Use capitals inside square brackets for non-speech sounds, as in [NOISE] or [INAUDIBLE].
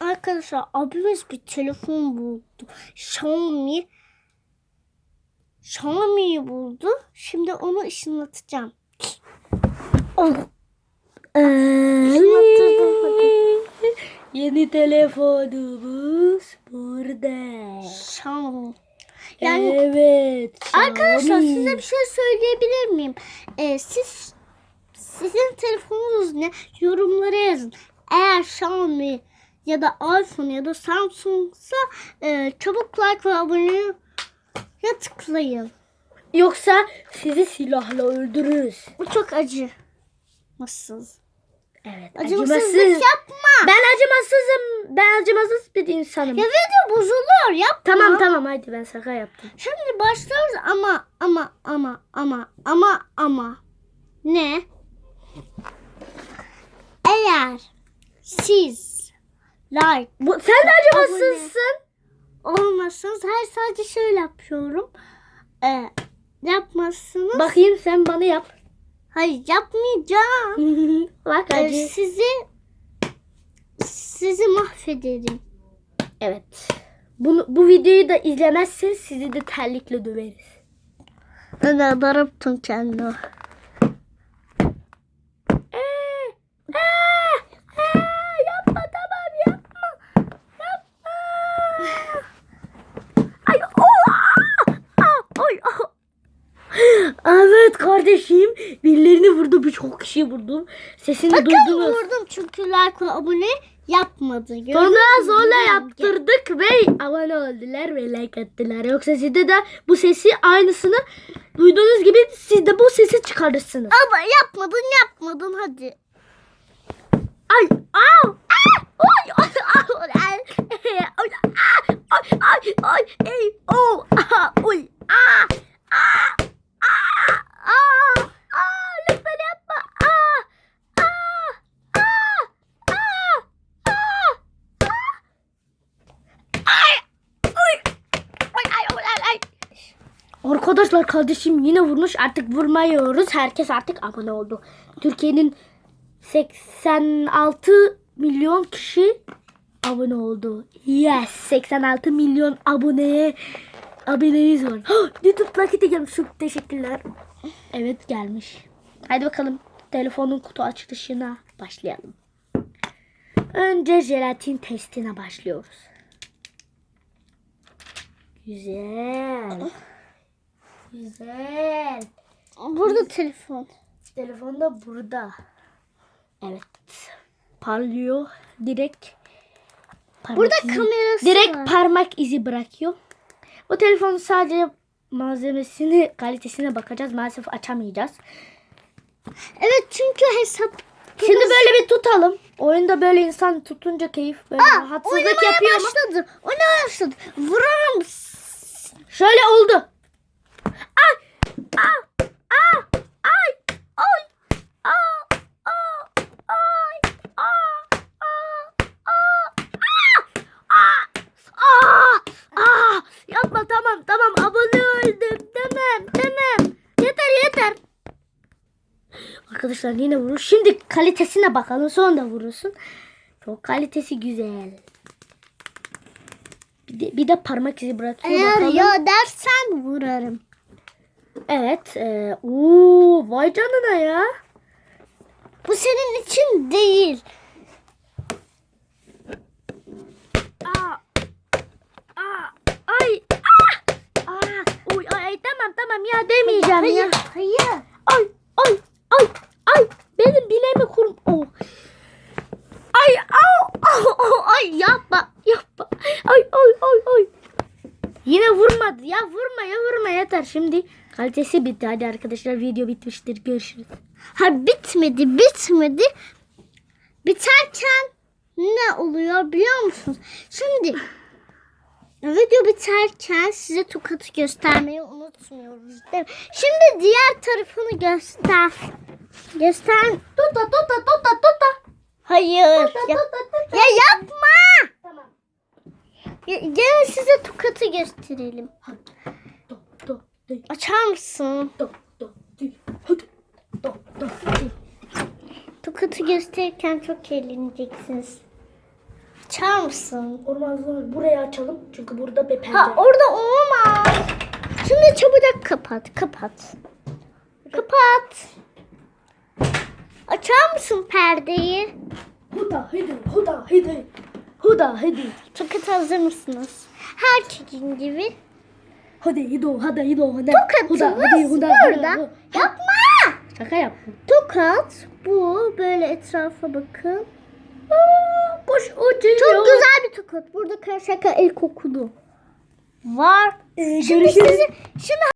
Arkadaşlar abimiz bir telefon buldu. Xiaomi. Xiaomi'yi buldu. Şimdi onu ışınlatacağım. Oh. Yeni telefonumuz burada. Xiaomi. Yani evet. arkadaşlar Xiaomi. size bir şey söyleyebilir miyim? Ee, siz sizin telefonunuz ne? Yorumlara yazın. Eğer Xiaomi ya da iPhone ya da Samsung'sa e, çabuk like ve abone ya tıklayın. Yoksa sizi silahla öldürürüz. Bu çok acımasız. Evet. Acımasızlık acımasız. yapma. Ben acımasızım. Ben acımasız bir insanım. Ya video bozuluyor yapma. Tamam tamam hadi ben şaka yaptım. Şimdi başlıyoruz ama ama ama ama ama ama ne? Eğer siz like Bu, sen de acımasızsın. olmasanız her sadece şöyle yapıyorum. Ee, yapmazsınız. Bakayım sen bana yap. Hayır yapmayacağım. [LAUGHS] Bak hadi. sizi sizi mahvederim. Evet. Bunu, bu videoyu da izlemezseniz sizi de terlikle döveriz. Ben daraptım kendimi. Ee, ee, ee, yapma tamam yapma. Yapma. Ay o. Aa, Ay, aa. Evet kardeşim. Birilerini vurdu. Birçok kişi vurdum. Sesini Bakın duydunuz. vurdum çünkü like abone yapmadı. Gördünüz Sonra mü? zorla yaptırdık ve abone oldular ve like attılar. Yoksa sizde de bu sesi aynısını duyduğunuz gibi siz de bu sesi çıkarırsınız. Ama yapmadın yapmadın hadi. Ay, au, ah, oy, ay, ay, ay, ay, ay, ay, ay, ey, oh, ah, oy, ah, ah, ah, ah, ah, lütfen yapma, ah, ah, ah, ah, ah, ah, ay, oy, oy, ay, oy, ay, ay. Arkadaşlar kardeşim yine vurmuş artık vurmuyoruz. Herkes artık abone oldu. Türkiye'nin 86 milyon kişi abone oldu. Yes 86 milyon aboneye abonemiz var. [GASPS] YouTube paketi gelmiş. Çok teşekkürler. Evet gelmiş. Hadi bakalım telefonun kutu açılışına başlayalım. Önce jelatin testine başlıyoruz. Güzel. Güzel. Burada telefon. Telefon da burada. Evet. Parlıyor. Direkt parmak Burada izi- kamerası direkt var. parmak izi bırakıyor. Bu telefonun sadece malzemesini, kalitesine bakacağız. Maalesef açamayacağız. Evet çünkü hesap. Şimdi böyle bir tutalım. Oyunda böyle insan tutunca keyif böyle Aa, rahatsızlık yapıyor ama başladı. Oynamaya başladı. Vururum. şöyle oldu. Aa! Aa! Ay! Ay! Aa! Aa! Ay! Aa! Aa! Aa! Aa! Aa! Yapma tamam tamam abone oldum. Tamam tamam. Yeter yeter. Arkadaşlar yine vurur. Şimdi kalitesine bakalım. Sonra da vurursun. Çok kalitesi güzel. Bir de, bir de parmak izi bırakıyor. Eğer bakalım. ya dersen vurarım. Evet. E, oo, vay canına ya. Bu senin için değil. Aa, aa, ay, aa, aa, oy, ay, tamam tamam ya demeyeceğim ya. Ay, ay, ay, ay, benim bileğimi kurum. Oh. Ay, au, au, au, ay, yapma, yapma. Ay, ay, ay, ay. Yine vurmadı ya, vurma yeter. Şimdi kalitesi bitti. Hadi arkadaşlar video bitmiştir. Görüşürüz. Ha bitmedi bitmedi. Biterken ne oluyor biliyor musunuz? Şimdi video biterken size tokatı göstermeyi unutmuyoruz değil mi? Şimdi diğer tarafını göster. Göster. Tuta, tuta, tuta, tuta. Hayır. Tuta, Ya, tuta, tuta. ya yapma. Tamam. Gelin size tokatı gösterelim. Do, Açar mısın? Tokatı gösterirken çok eğleneceksiniz. Açar mısın? Olmaz olmaz. Burayı açalım. Çünkü burada bir pencere. Ha orada olmaz. Şimdi çabucak kapat. Kapat. Kapat. Açar mısın perdeyi? Huda hadi. Huda hadi. Huda hadi. Tokat hazır mısınız? Herkesin gibi. Hadi Hido hadi Hido hadi. Tokatımız burada. Yapma. Şaka yaptım. Tokat bu. Böyle etrafa bakın. Boş o değil Çok güzel bir tokat. Burada karşıyaka el kokulu. Var. Ee, Şimdi görüşürüz. sizi, şimdi